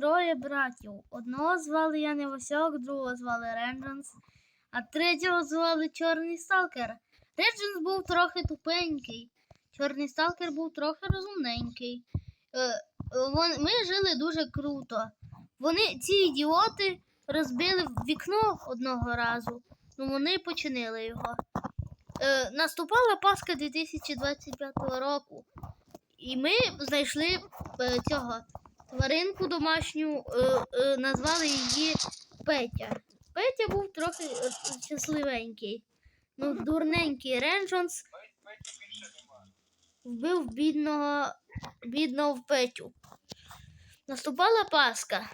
троє братів. Одного звали Янивосьок, другого звали Ренджанс, а третього звали Чорний Сталкер. Ренджанс був трохи тупенький. Чорний сталкер був трохи розумненький. Е, ми жили дуже круто. Вони, ці ідіоти, розбили вікно одного разу, ну вони починили його. Е, наступала Пасха 2025 року, і ми знайшли е, цього тваринку домашню, е, е, назвали її Петя. Петя був трохи е, щасливенький. Ну, дурненький Ренджонс вбив бідного, бідного Петю. Наступала Пасха.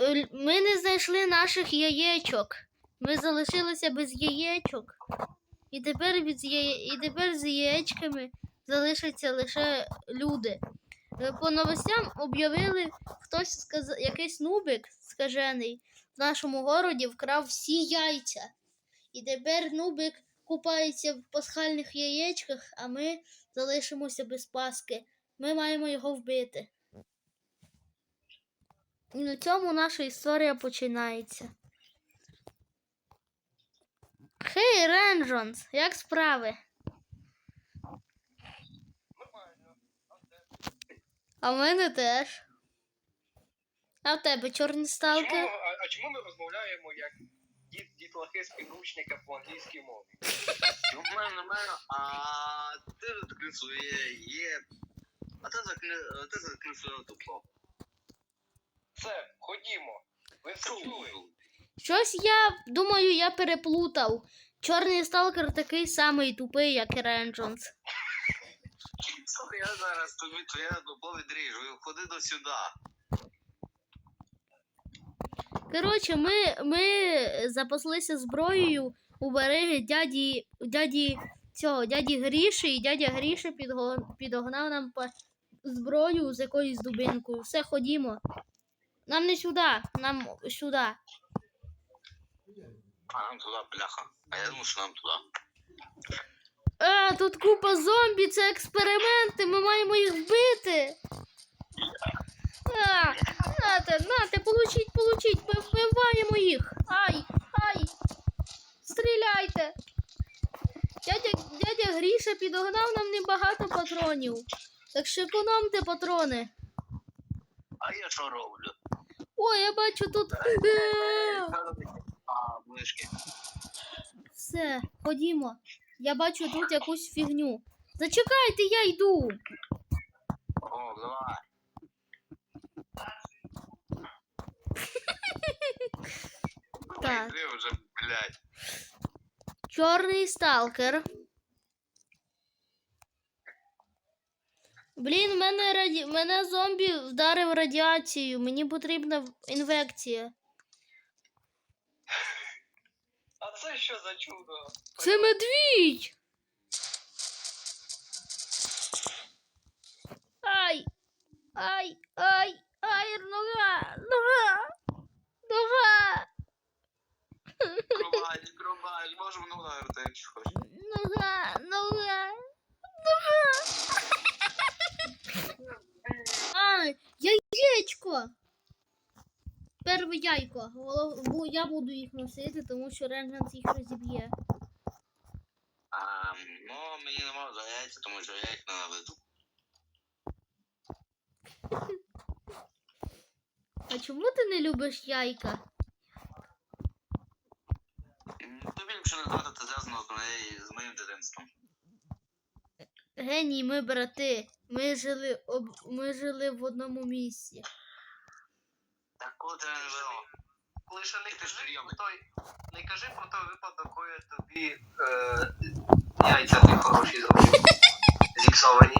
Е, Ми не знайшли наших яєчок. Ми залишилися без яєчок. І тепер, від і тепер з яєчками залишаться лише люди. Е, По новостям об'явили, хтось сказ... якийсь нубик скажений в нашому городі вкрав всі яйця. І тепер нубик купається в пасхальних яєчках, а ми залишимося без паски. Ми маємо його вбити. І на цьому наша історія починається. Хей, Ренджонс, як справи? А в мене теж. А в тебе чорний Чому, сталкер? а, а чому ми розмовляємо як дід, дітлахи з підручника по англійській мові? Нормально, нормально. А ти закрив своє є. А ти закрив, ти закрив своє дупло. Все, ходімо. Ви все чули? Щось я думаю, я переплутав. Чорний сталкер такий самий тупий, як і Ренджонс. Слухай, я зараз тобі твоє дупло відріжу. Ходи до сюди. Коротше, ми, ми запаслися зброєю у береги дяді, дяді цього, дяді Гріші, і дядя Гріша підго, підогнав нам по зброю з якоюсь дубинкою. Все, ходімо. Нам не сюди, нам сюди. А нам туди, бляха. А я думаю, що нам туди. А, тут купа зомбі, це експерименти, ми маємо їх вбити. А, нате, нате, получіть, получіть, ми вбиваємо їх. Ай, ай. Стріляйте. Дядя, дядя Гріша підогнав нам небагато патронів. Так що економте патрони. А я що роблю? О, я бачу тут. Е, А. Все, ходімо. Я бачу тут якусь фігню. Зачекайте, я йду. О, давай. Так. Ти вже, блядь. Чорний сталкер. Блін, мене раді... мене зомбі вдарив радіацією. Мені потрібна в- інфекція. А це що за чудо? Це медвідь. Ай! Ай! Ай! Ай! Нога! Нога! Нога! Крубач, крубач, можемо ну наверти, якщо хочеш. Нога! Нога! Нога! Ай! Яєчко! Перше яйко. Бу- Я буду їх носити, тому що Ренджанс їх розіб'є. А, ну, мені не можна за яйця, тому що я їх ненавиджу. А чому ти не любиш яйка? Тобі ліпше не знати, це зв'язано з, моєю- з моїм дитинством. Геній, ми брати. Ми жили об... ми жили в одному місці. Так ти не? Лише не кажи про той, не кажи про той випадок, коли тобі е, яйця ті хороші зробили. Зіпсовані.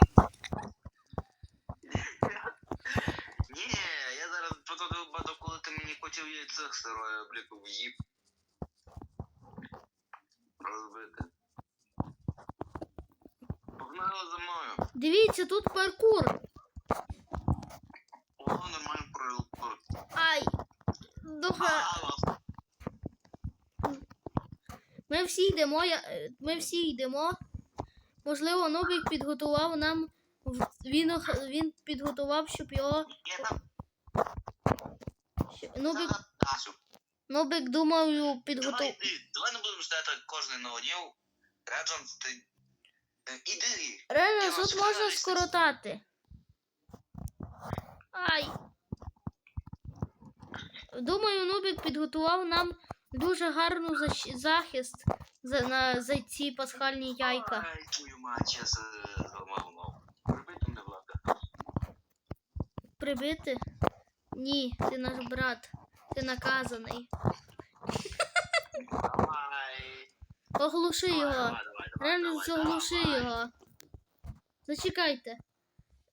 Ні, я зараз про той випадок, коли ти мені хотів яйця сирою, бліку, в'їб. Розбити. Погнали за мною. Дивіться, тут паркур. О, нормально прилур. Ай! Духа. Ми всі йдемо, я... е, ми всі йдемо. Можливо, Нубік підготував нам. Він, він підготував, щоб його. Дасю. Нубик думаю, Давай, підготов. давай не будемо стояти кожен на однів. Реджанс, ти... Е, Іди. Я тут можна скоротати. Ай. Думаю, Нубик підготував нам дуже гарну захист за, на, за ці пасхальні яйка. Ай, твою мать, я зламав ногу. Прибити мене, Влада. Прибити? Ні, ти наш брат. Ти наказаний. Давай. Оглуши його. давай, давай, давай, Реально, давай, заглуши давай. його. Зачекайте.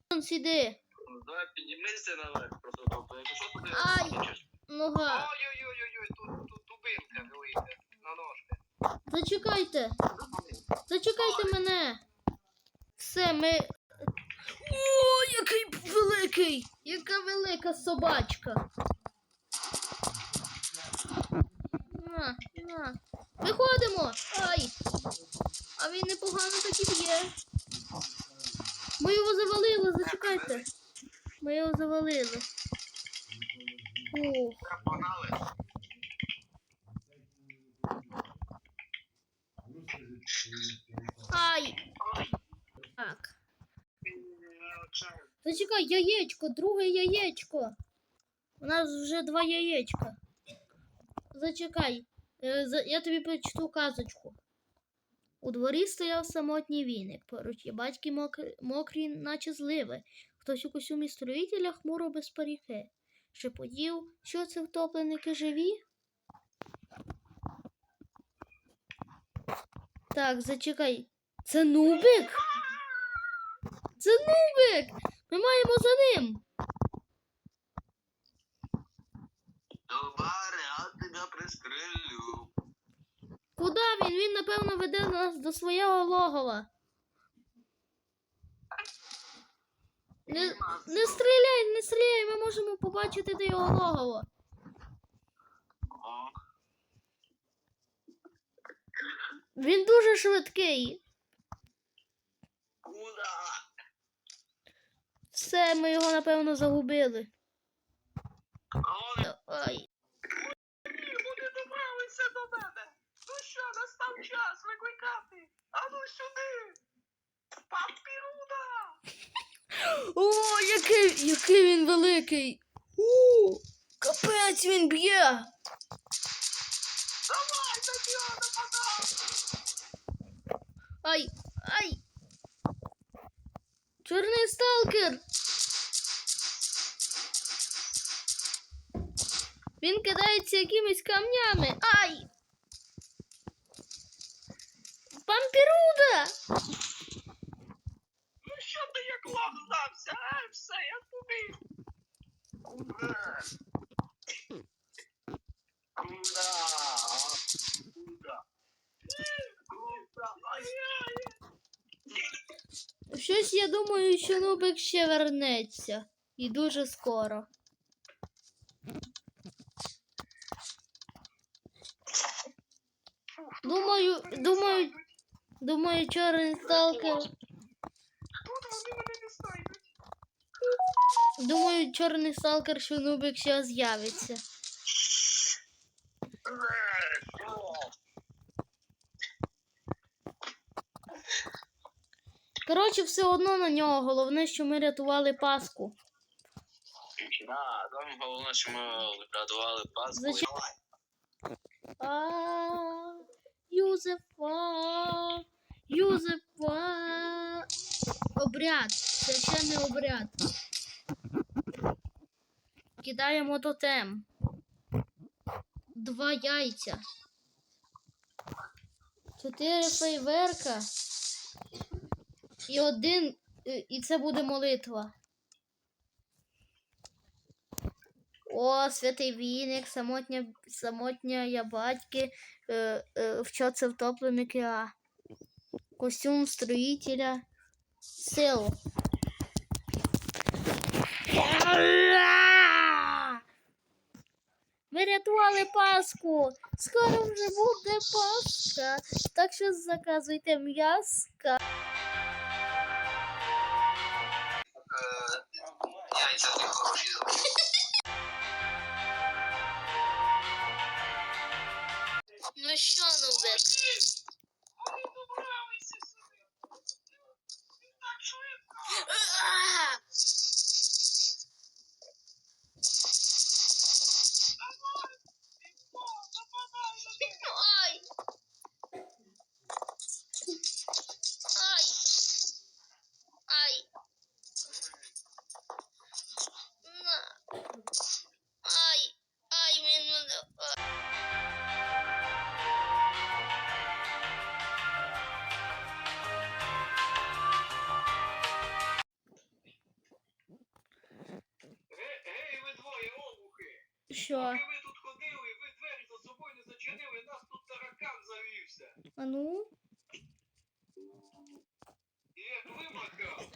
Он сіди. Ну, Давай піднімися наверх, просто тобто, якщо ти Ай. Нога. Ой-ой-ой, тут, тут дубинка велика на ножки. Зачекайте. Зачекайте мене. Все, ми. О, який великий! Яка велика собачка. На, на. Виходимо! Ай! А він непогано так і б'є. Ми його завалили, зачекайте. Ми його завалили. Ай! Так. Зачекай, яєчко, друге яєчко. У нас вже два яєчка. Зачекай, е, я тобі прочту казочку. У дворі стояв самотній віник, поруч є батьки мокрі, мокрі, наче зливи. Хтось у костюмі строїтеля хмуро без паріхи. Шепотів, що це втопленики живі? Так, зачекай. Це нубик? Це нубик! Ми маємо за ним. Добре, я тебе пристрелю. Куди він? Він, напевно, веде нас до свого логова. Не, не стріляй, не стріляй, ми можемо побачити де його логово. Він дуже швидкий. куда? Все, ми його, напевно, загубили. Ой. Вони добралися до мене. Ну що, настав час викликати. А ну сюди. Папіруда. О, який, який він великий. У, капець він б'є. Давай, нападай. Ай, ай. Чорний сталкер. Він кидається якимись камнями. Ай! Пампіруда! Ну що ти як лох здався? А, все, я тобі. куда? Куда? Куда? Куда? Ай-яй. Щось я думаю, що ще вернеться. І дуже скоро. Думаю, думаю, думаю, чорний сталкер. Думаю, чорний сталкер, що Нубик ще з'явиться. Коротше, все одно на нього. Головне, що ми рятували Паску. Да, там головне, що ми врятували паску. Зачем? А, Юзефа, Юзефа. Обряд. Це ще не обряд. Кидаємо тотем. Два яйця. Чотири фейверка. І один. і- І це буде молитва. О, святий віник, самотня, самотня я батьки, е, е, в це втопленики, а костюм строїтеля, сил. Ми рятували Пасху. Скоро вже буде Пасха. Так що заказуйте м'яска. Що? Поки ви тут ходили, ви двері за собою не зачинили, нас тут таракан завівся. А ну? Як вимахав.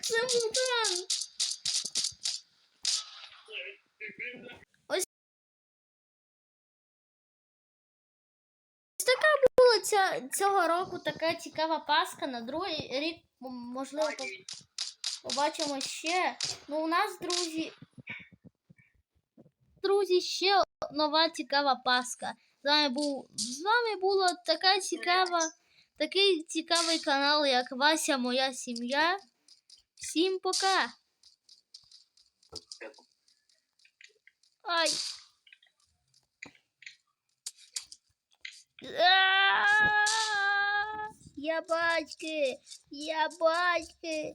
Це мутант! Ось така була ця, цього року така цікава Пасха. На другий рік, можливо, побачимо ще. Ну, у нас, друзі. Друзі, ще нова цікава Пасха. З вами був з вами була така цікава, такий цікавий канал, як Вася, моя сім'я. Всім пока. Ай. Я батьки, я батьки.